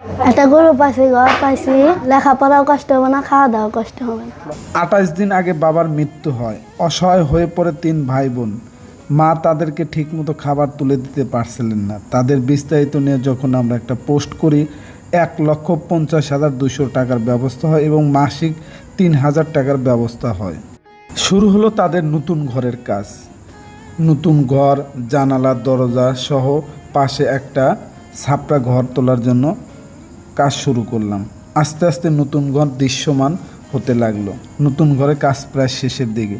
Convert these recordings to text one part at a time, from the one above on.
একটা গরু পাইছি, ঘর পাইছি, লেখাপড়াও কষ্ট হবে না খাওয়া দাওয়া কষ্ট হবে না। আঠাশ দিন আগে বাবার মৃত্যু হয়। অসহায় হয়ে পড়ে তিন ভাই বোন মা তাদেরকে ঠিকমতো খাবার তুলে দিতে পারছিলেন না। তাদের বিস্তারিত নিয়ে যখন আমরা একটা পোস্ট করি, এক লক্ষ পঞ্চাশ হাজার দুশো টাকার ব্যবস্থা হয় এবং মাসিক তিন হাজার টাকার ব্যবস্থা হয়। শুরু হলো তাদের নতুন ঘরের কাজ। নতুন ঘর, জানালা, দরজা সহ পাশে একটা ছাপড়া ঘর তোলার জন্য কাজ শুরু করলাম। আস্তে আস্তে নতুন ঘর দৃশ্যমান হতে লাগল। নতুন ঘরে কাজ প্রায় শেষের দিকে।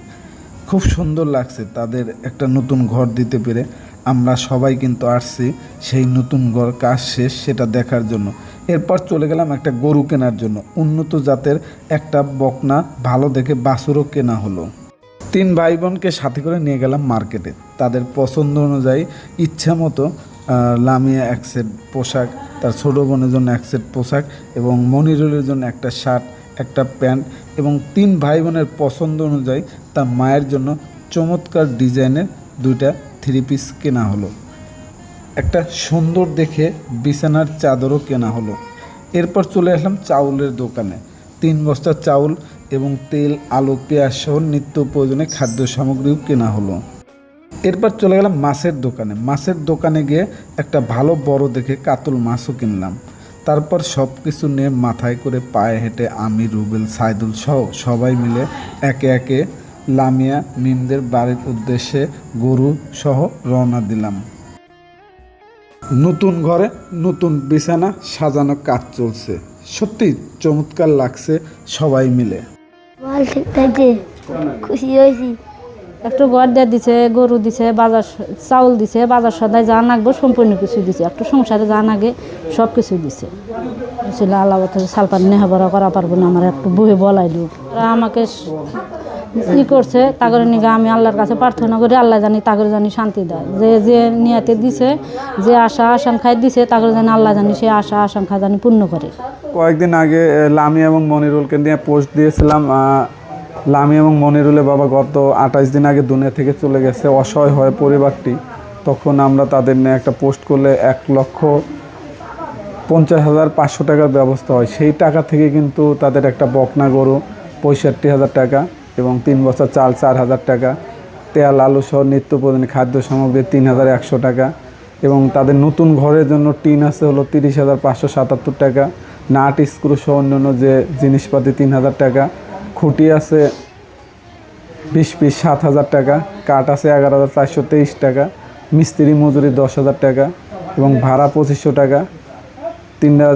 খুব সুন্দর লাগছে তাদের একটা নতুন ঘর দিতে পেরে। আমরা সবাই কিন্তু আসছি সেই নতুন ঘর কাজ শেষ সেটা দেখার জন্য। এরপর চলে গেলাম একটা গরু কেনার জন্য। উন্নত জাতের একটা বকনা ভালো দেখে বাছুরও কেনা হলো। তিন ভাই বোনকে সাথে করে নিয়ে গেলাম মার্কেটে। তাদের পছন্দ অনুযায়ী ইচ্ছা মতো লামিয়া এক সেট পোশাক, তার ছোটো বোনের জন্য এক সেট পোশাক এবং মনিরুলের জন্য একটা শার্ট, একটা প্যান্ট এবং তিন ভাই বোনের পছন্দ অনুযায়ী তার মায়ের জন্য চমৎকার ডিজাইনের দুইটা থ্রি পিস কেনা হলো। একটা সুন্দর দেখে বিছানার চাদরও কেনা হলো। এরপর চলে আসলাম চাউলের দোকানে। তিন বস্তা চাউল এবং তেল, আলু, পেঁয়াজ সহ নিত্য প্রয়োজনীয় খাদ্য সামগ্রীও কেনা হলো। এরপর চলে গেলাম মাছের দোকানে। মাছের দোকানে গিয়ে একটা ভালো বড় দেখে কাতল মাছও কিনলাম। তারপর সব কিছু নিয়ে মাথায় করে পায়ে হেঁটে আমি, রুবেল, সাইদুল সহ সবাই মিলে একে একে লামিয়া, মিমদের বাড়ির উদ্দেশ্যে গরু সহ রওনা দিলাম। নতুন ঘরে নতুন বিছানা, সাজানো কাজ চলছে। সত্যি চমৎকার লাগছে সবাই মিলে। খুশি হয়েছি। একটু ঘর দিয়ে দিছে, গরু দিছে, বাজার চাউল দিছে, বাজার সদায় যা নাগবো সম্পূর্ণ কিছু দিছে। একটু সংসারে যা নাগে সব কিছু দিছে ছিল আল্লাহ সালপান নেহাবরা করা পারব না, আমার একটু বহে বলাই দিও। ওরা আমাকে ই করছে, তাগরে নিগে আমি আল্লাহর কাছে প্রার্থনা করি, আল্লাহ জানি তাগরে জানি শান্তি দেয়। যে যে নিয়াতে দিছে, যে আশা আশঙ্কায় দিছে, তাগরে জানি আল্লাহ জানি সে আশা আশঙ্কা জানি পূর্ণ করে। কয়েকদিন আগে লামি এবং মনিরুলকে নিয়ে পোস্ট দিয়েছিলাম লামি এবং মনিরুলের বাবা গত আঠাশ দিন আগে দুনিয়া থেকে চলে গেছে, অসহায় হয় পরিবারটি। তখন আমরা তাদের নিয়ে একটা পোস্ট করলে এক লক্ষ পঞ্চাশ হাজার পাঁচশো টাকার ব্যবস্থা হয়। সেই টাকা থেকে কিন্তু তাদের একটা বকনা গরু পঁয়ষট্টি হাজার টাকা এবং তিন বছর চাল চার হাজার টাকা, তেল, আলু সহ নিত্য প্রয়োজনীয় খাদ্য সামগ্রী তিন হাজার একশো টাকা এবং তাদের নতুন ঘরের জন্য টিন আছে হলো তিরিশ হাজার পাঁচশো সাতাত্তর টাকা, নাট স্ক্রু সহ অন্যান্য যে জিনিসপাতি তিন হাজার টাকা খুঁটি আছে বিশ পিস সাত হাজার টাকা, কাঠ আছে এগারো হাজার চারশো তেইশ টাকা, মিস্ত্রি মজুরি দশ হাজার টাকা এবং ভাড়া পঁচিশশো টাকা। তিনটা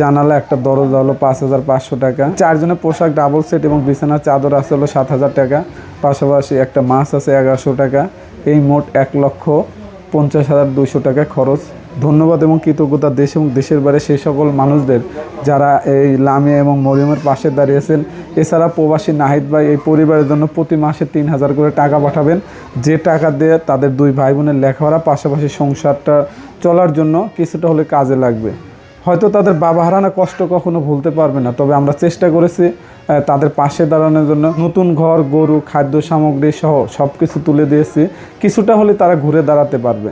জানালা, একটা দরজা হলো পাঁচ হাজার পাঁচশো টাকা। চারজনের পোশাক ডাবল সেট এবং বিছানার চাদর আছে হলো সাত হাজার টাকা। পাশাপাশি একটা মাছ আছে এগারোশো টাকা। এই মোট এক লক্ষ পঞ্চাশ হাজার দুশো টাকা খরচ। ধন্যবাদ এবং কৃতজ্ঞতা দেশ এবং দেশের বাইরে সেই সকল মানুষদের যারা এই লামিয়া এবং মরিয়মের পাশে দাঁড়িয়েছেন এছাড়া প্রবাসী নাহিদ ভাই এই পরিবারের জন্য প্রতি মাসে তিন হাজার করে টাকা পাঠাবেন। যে টাকা দিয়ে তাদের দুই ভাই বোনের লেখাপড়া, পাশাপাশি সংসারটা চলার জন্য কিছুটা হলে কাজে লাগবে। হয়তো তাদের বাবা হারানো কষ্ট কখনো ভুলতে পারবে না, তবে আমরা চেষ্টা করেছি তাদের পাশে দাঁড়ানোর জন্য নতুন ঘর, গরু, খাদ্য সামগ্রী সহ সব কিছু তুলে দিয়েছি। কিছুটা হলে তারা ঘুরে দাঁড়াতে পারবে।